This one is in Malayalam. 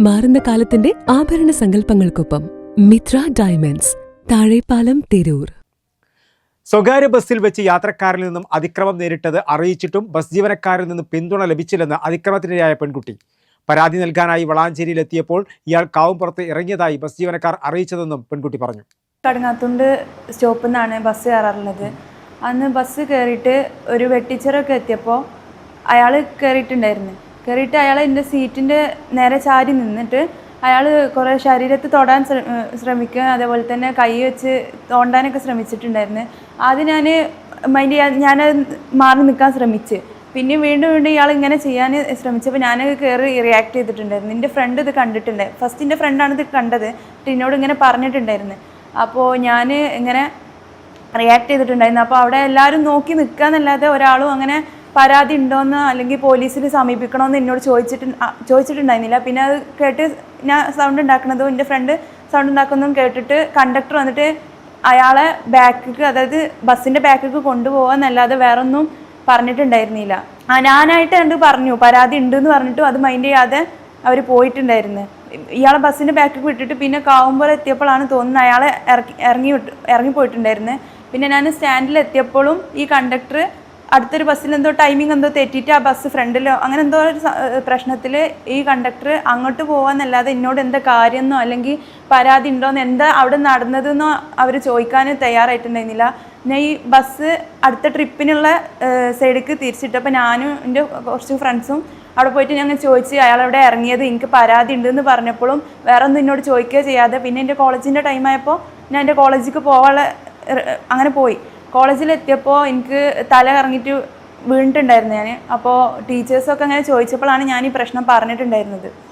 മാറുന്ന കാലത്തിന്റെ ആഭരണ സങ്കല്പങ്ങൾക്കൊപ്പം മിത്ര ഡയമണ്ട്സ് താഴെപ്പാലം തിരൂർ. സ്വകാര്യ ബസ്സിൽ വെച്ച് യാത്രക്കാരിൽ നിന്നും അതിക്രമം നേരിട്ടത് അറിയിച്ചിട്ടും ബസ് ജീവനക്കാരിൽ നിന്നും പിന്തുണ ലഭിച്ചില്ലെന്ന് അതിക്രമത്തിനിരയായ പെൺകുട്ടി. പരാതി നൽകാനായി വളാഞ്ചേരിയിലെത്തിയപ്പോൾ ഇയാൾ കാവുംപുറത്ത് ഇറങ്ങിയതായി ബസ് ജീവനക്കാർ അറിയിച്ചതെന്നും പെൺകുട്ടി പറഞ്ഞു. കടങ്ങാത്തുണ്ട് സ്റ്റോപ്പിൽ നിന്നാണ് ബസ് കയറാറുള്ളത്. അന്ന് ബസ് കയറിയിട്ട് ഒരു വെട്ടിച്ചിറൊക്കെ എത്തിയപ്പോൾ അയാൾ കയറിയിട്ടുണ്ടായിരുന്നു. കയറിയിട്ട് അയാൾ എന്റെ സീറ്റിന്റെ നേരെ ചാരി നിന്നിട്ട് അയാൾ കുറേ ശരീരത്ത് തൊടാൻ ശ്രമിക്കുക അതേപോലെ തന്നെ കൈ വെച്ച് തോണ്ടാനൊക്കെ ശ്രമിച്ചിട്ടുണ്ടായിരുന്നു. ആദ്യം ഞാൻ മൈൻഡ് ഞാൻ മാറി നിൽക്കാൻ ശ്രമിച്ച്. പിന്നെയും വീണ്ടും വീണ്ടും ഇയാൾ ഇങ്ങനെ ചെയ്യാൻ ശ്രമിച്ചപ്പോൾ ഞാൻ കയറി റിയാക്ട് ചെയ്തിട്ടുണ്ടായിരുന്നു. എന്റെ ഫ്രണ്ട് ഇത് കണ്ടിട്ടുണ്ട് ഫസ്റ്റ് എന്റെ ഫ്രണ്ടാണ് ഇത് കണ്ടത്. എന്നോട് ഇങ്ങനെ പറഞ്ഞിട്ടുണ്ടായിരുന്നു. അപ്പോൾ ഞാൻ ഇങ്ങനെ റിയാക്ട് ചെയ്തിട്ടുണ്ടായിരുന്നു. അപ്പോൾ അവിടെ എല്ലാവരും നോക്കി നിൽക്കുക എന്നല്ലാതെ ഒരാളും അങ്ങനെ പരാതി ഉണ്ടോയെന്ന് അല്ലെങ്കിൽ പോലീസിൽ സമീപിക്കണമെന്ന് എന്നോട് ചോദിച്ചിട്ട് ചോദിച്ചിട്ടുണ്ടായിരുന്നില്ല. പിന്നെ അത് കേട്ട് ഞാൻ സൗണ്ട് ഉണ്ടാക്കുന്നതും എന്റെ ഫ്രണ്ട് സൗണ്ട് ഉണ്ടാക്കുന്നതും കേട്ടിട്ട് കണ്ടക്ടർ വന്നിട്ട് അയാളെ ബാക്കിക്ക് അതായത് ബസ്സിന്റെ ബാക്കിക്ക് കൊണ്ടുപോകാമെന്നല്ലാതെ വേറൊന്നും പറഞ്ഞിട്ടുണ്ടായിരുന്നില്ല. ആ ഞാനായിട്ട് കണ്ട് പറഞ്ഞു? പരാതി ഉണ്ടെന്ന് പറഞ്ഞിട്ടും അത് മൈൻഡ് ചെയ്യാതെ അവർ പോയിട്ടുണ്ടായിരുന്നു. ഇയാളെ ബസ്സിന്റെ ബാക്കിൽ വിട്ടിട്ട് പിന്നെ കാവുമ്പോൾ എത്തിയപ്പോഴാണ് തോന്നുന്നത് അയാളെ ഇറക്കി ഇറങ്ങി വിട്ട് ഇറങ്ങിപ്പോയിട്ടുണ്ടായിരുന്നു പിന്നെ ഞാൻ സ്റ്റാൻഡിൽ എത്തിയപ്പോഴും ഈ കണ്ടക്ടർ അടുത്തൊരു ബസ്സിന് എന്തോ ടൈമിംഗ് എന്തോ തെറ്റിയിട്ട് ആ ബസ് ഫ്രണ്ടിലോ അങ്ങനെ എന്തോ ഒരു പ്രശ്നത്തിൽ ഈ കണ്ടക്ടർ അങ്ങോട്ട് പോകാമെന്നല്ലാതെ എന്നോട് എന്താ കാര്യമെന്നോ അല്ലെങ്കിൽ പരാതി ഉണ്ടോയെന്ന് എന്താ അവിടെ നടന്നതെന്നോ അവർ ചോദിക്കാൻ തയ്യാറായിട്ടുണ്ടായിരുന്നില്ല. ഞാൻ ഈ ബസ് അടുത്ത ട്രിപ്പിനുള്ള സൈഡിലേക്ക് തിരിച്ചിട്ടപ്പോൾ ഞാനും എന്റെ കുറച്ച് ഫ്രണ്ട്സും അവിടെ പോയിട്ട് ഞങ്ങൾ ചോദിച്ച് അയാൾ അവിടെ ഇറങ്ങിയത് എനിക്ക് പരാതി ഉണ്ടെന്ന് പറഞ്ഞപ്പോഴും വേറെ ഒന്നും എന്നോട് ചോദിക്കുക ചെയ്യാതെ പിന്നെ എന്റെ കോളേജിന്റെ ടൈമായപ്പോൾ ഞാൻ എന്റെ കോളേജിലേക്ക് പോകാനുള്ള അങ്ങനെ പോയി. കോളേജിലെത്തിയപ്പോൾ എനിക്ക് തല കറങ്ങിയിട്ട് വീണിട്ടുണ്ടായിരുന്നു ഞാൻ അപ്പോൾ ടീച്ചേഴ്സൊക്കെ അങ്ങനെ ചോദിച്ചപ്പോഴാണ് ഞാൻ ഈ പ്രശ്നം പറഞ്ഞിട്ടുണ്ടായിരുന്നത്.